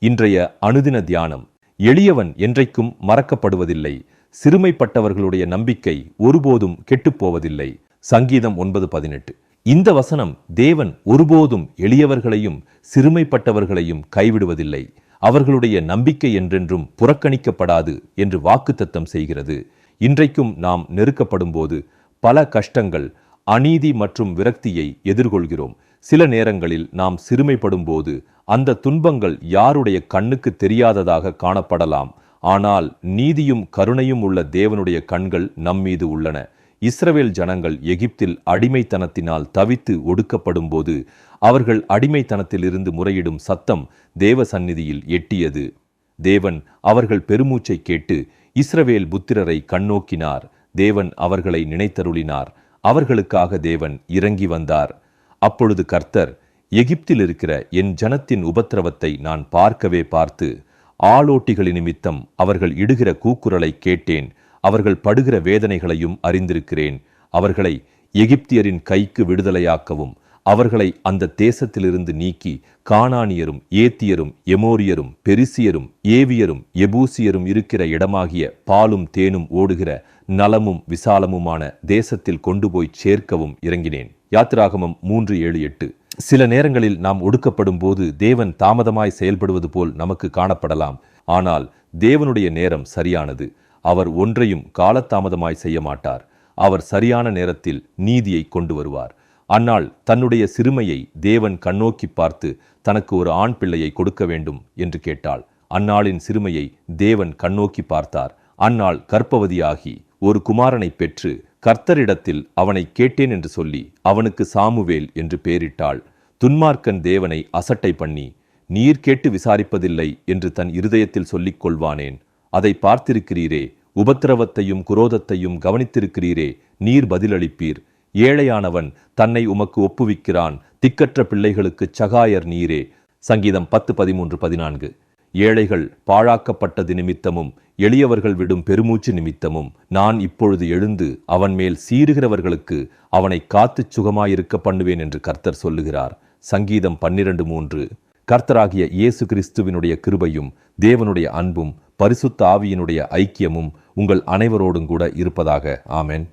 இன்றைய அனுதின தியானம் எளியவன் என்றைக்கும் மறக்கப்படுவதில்லை. சிறுமைப்பட்டவர்களுடைய நம்பிக்கை ஒருபோதும் கெட்டுப்போவதில்லை. சங்கீதம் ஒன்பது பதினெட்டு. இந்த வசனம் தேவன் ஒருபோதும் எளியவர்களையும் சிறுமைப்பட்டவர்களையும் கைவிடுவதில்லை. அவர்களுடைய நம்பிக்கை என்றென்றும் புறக்கணிக்கப்படாது என்று வாக்குத்தத்தம் செய்கிறது. இன்றைக்கும் நாம் நெருக்கப்படும் போது பல கஷ்டங்கள் அநீதி மற்றும் விரக்தியை எதிர்கொள்கிறோம். சில நேரங்களில் நாம் சிறுமைப்படும் போது அந்த துன்பங்கள் யாருடைய கண்ணுக்கு தெரியாததாக காணப்படலாம். ஆனால் நீதியும் கருணையும் உள்ள தேவனுடைய கண்கள் நம்மீது உள்ளன. இஸ்ரவேல் ஜனங்கள் எகிப்தில் அடிமைத்தனத்தினால் தவித்து ஒடுக்கப்படும் போது அவர்கள் அடிமைத்தனத்திலிருந்து முறையிடும் சத்தம் தேவ சந்நிதியில் எட்டியது. தேவன் அவர்கள் பெருமூச்சை கேட்டு இஸ்ரவேல் புத்திரரை கண்ணோக்கினார். தேவன் அவர்களை நினைத்தருளினார். அவர்களுக்காக தேவன் இறங்கி வந்தார். அப்பொழுது கர்த்தர் எகிப்தில் இருக்கிற என் ஜனத்தின் உபத்திரவத்தை நான் பார்க்கவே பார்த்து ஆளோட்டிகளின் நிமித்தம் அவர்கள் இடுகிற கூக்குரலை கேட்டேன். அவர்கள் படுகிற வேதனைகளையும் அறிந்திருக்கிறேன். அவர்களை எகிப்தியரின் கைக்கு விடுதலையாக்கவும் அவர்களை அந்த தேசத்திலிருந்து நீக்கி கானானியரும் ஏத்தியரும் எமோரியரும் பெரிசியரும் ஏவியரும் எபூசியரும் இருக்கிற இடமாகிய பாலும் தேனும் ஓடுகிற நலமும் விசாலமுமான தேசத்தில் கொண்டு போய் சேர்க்கவும் இறங்கினேன். யாத்திராகமம் மூன்று ஏழு எட்டு. சில நேரங்களில் நாம் ஒடுக்கப்படும் போது தேவன் தாமதமாய் செயல்படுவது போல் நமக்கு காணப்படலாம். ஆனால் தேவனுடைய நேரம் சரியானது. அவர் ஒன்றையும் காலதாமதமாய் செய்ய மாட்டார். அவர் சரியான நேரத்தில் நீதியை கொண்டு வருவார். அன்னால் தன்னுடைய சிறுமையை தேவன் கண்ணோக்கி பார்த்து தனக்கு ஒரு ஆண் பிள்ளையை கொடுக்க வேண்டும் என்று கேட்டாள். அன்னாளின் சிறுமையை தேவன் கண்ணோக்கி பார்த்தார். அன்னாள் கற்பவதியாகி ஒரு குமாரனை பெற்று கர்த்தரிடத்தில் அவனை கேட்டேன் என்று சொல்லி அவனுக்கு சாமுவேல் என்று பெயரிட்டாள். துன்மார்க்கன் தேவனை அசட்டை பண்ணி நீர் கேட்டு விசாரிப்பதில்லை என்று தன் இருதயத்தில் சொல்லிக் கொள்வானேன். அதை பார்த்திருக்கிறீரே உபத்திரவத்தையும் குரோதத்தையும் கவனித்திருக்கிறீரே நீர் பதிலளிப்பீர். ஏழையானவன் தன்னை உமக்கு ஒப்புவிக்கிறான். திக்கற்ற பிள்ளைகளுக்கு சகாயர் நீரே. சங்கீதம் பத்து பதிமூன்று பதினான்கு. ஏழைகள் பாழாக்கப்பட்டது நிமித்தமும் எளியவர்கள் விடும் பெருமூச்சு நிமித்தமும் நான் இப்பொழுது எழுந்து அவன் மேல் சீறுகிறவர்களுக்கு அவனை காத்துச் சுகமாயிருக்க பண்ணுவேன் என்று கர்த்தர் சொல்லுகிறார். சங்கீதம் பன்னிரண்டு மூன்று. கர்த்தராகிய இயேசு கிறிஸ்துவினுடைய கிருபையும் தேவனுடைய அன்பும் பரிசுத்த ஆவியினுடைய ஐக்கியமும் உங்கள் அனைவரோடும் கூட இருப்பதாக. ஆமேன்.